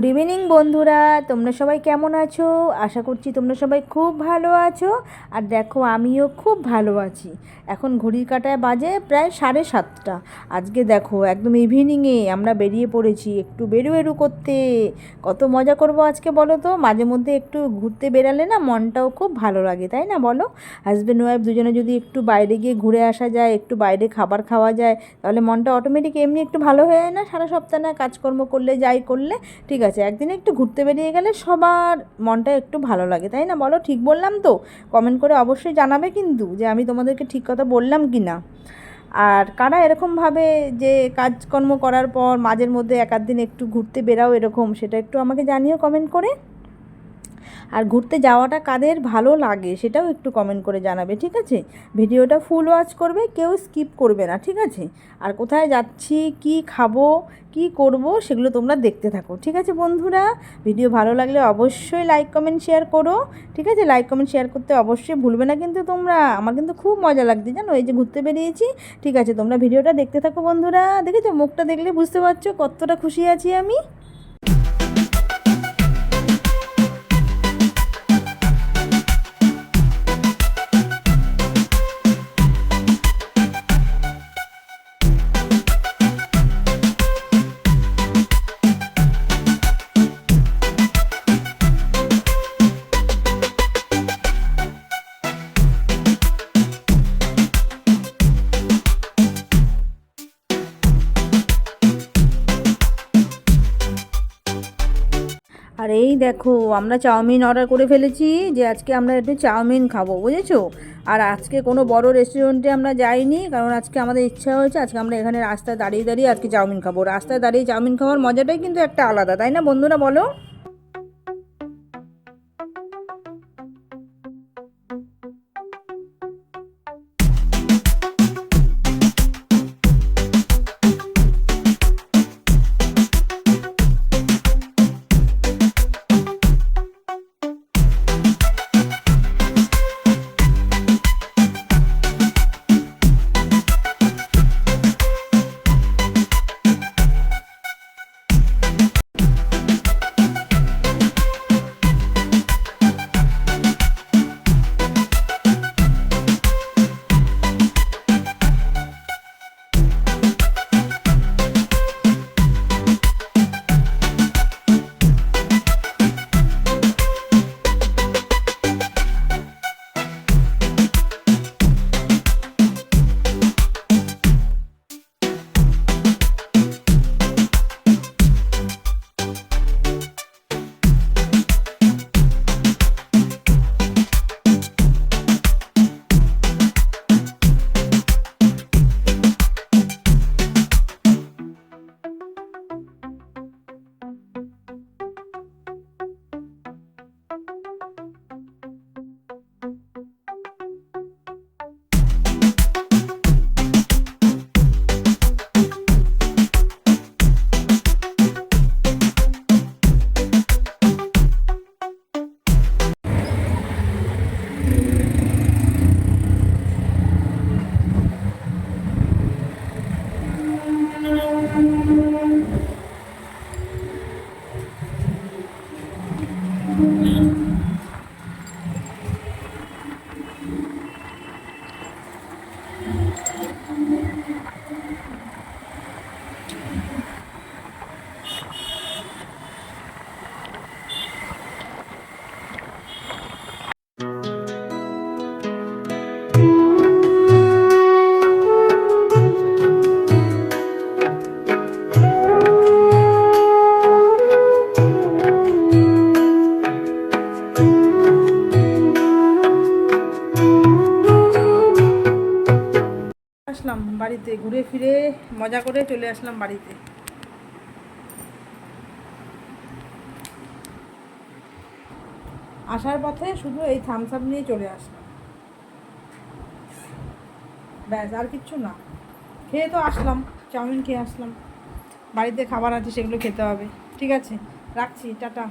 Good evening বন্ধুরা। তোমরা সবাই কেমন আছো? আশা করছি তোমরা সবাই খুব ভালো আছো। আর দেখো, আমিও খুব ভালো আছি। এখন ঘড়ির কাটায় বাজে প্রায় সাড়ে সাতটা। আজকে দেখো, একদম ইভিনিংয়ে আমরা বেরিয়ে পড়েছি একটু বেরু বেরু করতে। কত মজা করব আজকে বলো তো? মাঝে মধ্যে একটু ঘুরতে বেরালে না মনটাও খুব ভালো লাগে, তাই না বলো? হাজব্যান্ড ওয়াইফ দুজনে যদি একটু বাইরে গিয়ে ঘুরে আসা যায়, একটু বাইরে খাবার খাওয়া যায়, তাহলে মনটা অটোমেটিক এমনি একটু ভালো হয়ে যায় না? সারা সপ্তাহ না কাজকর্ম করলে, যাই করলে, ঠিক আছে। একদিন একটু ঘুরতে বেরিয়ে গেলে সবার মনটা একটু ভালো লাগে, তাই না? বলো, ঠিক বললাম তো? কমেন্ট করে অবশ্যই জানাবে কিন্তু যে আমি তোমাদেরকে ঠিক কথা বললাম কি না। আর কারা এরকমভাবে যে কাজকর্ম করার পর মাঝের মধ্যে এক দিন একটু ঘুরতে বেরাও এরকম, সেটা একটু আমাকে জানিও কমেন্ট করে। ঘুরতে যাওয়াটা কাদের ভালো লাগে সেটাও একটু কমেন্ট করে জানাবে, ঠিক আছে? ভিডিওটা ফুল ওয়াচ করবে, কেউ স্কিপ করবে না, ঠিক আছে? আর কোথায় যাচ্ছি, কি খাব, কি করব সেগুলো তোমরা দেখতে থাকো, ঠিক আছে বন্ধুরা? ভিডিও ভালো লাগলে অবশ্যই লাইক কমেন্ট শেয়ার করো, ঠিক আছে? লাইক কমেন্ট শেয়ার করতে অবশ্যই ভুলবে না কিন্তু তোমরা। আমার কিন্তু খুব মজা লাগছে, জানো? এই যে ঘুরতে বেরিয়েছি, ঠিক আছে? তোমরা ভিডিওটা দেখতে থাকো বন্ধুরা। দেখেছ? মুখটা দেখলে বুঝতে পারছ কতটা খুশি আছি আমি। দেখো, আমরা চাউমিন অর্ডার করে ফেলেছি যে আজকে আমরা একটু চাউমিন খাব, বুঝেছ? আর আজকে কোনো বড় রেস্টুরেন্টে আমরা যাইনি, কারণ আজকে আমাদের ইচ্ছা হয়েছে আজকে আমরা এখানে রাস্তায় দাঁড়িয়ে দাঁড়িয়ে আজকে চাউমিন খাব। রাস্তায় দাঁড়িয়ে চাউমিন খাওয়ার মজাটাই কিন্তু একটা আলাদা, তাই না বন্ধুরা বলো? আসলাম বাড়িতে, ঘুরে ফিরে মজা করে চলে আসলাম বাড়িতে। আসার পথে শুধু এই থামস আপ নিয়ে চলে আসলাম। ব্যাস, আর কিচ্ছু না। খেয়ে তো আসলাম, চাউমিন খেয়ে আসলাম। বাড়িতে খাবার আছে সেগুলো খেতে হবে। ঠিক আছে, রাখছি, টাটা।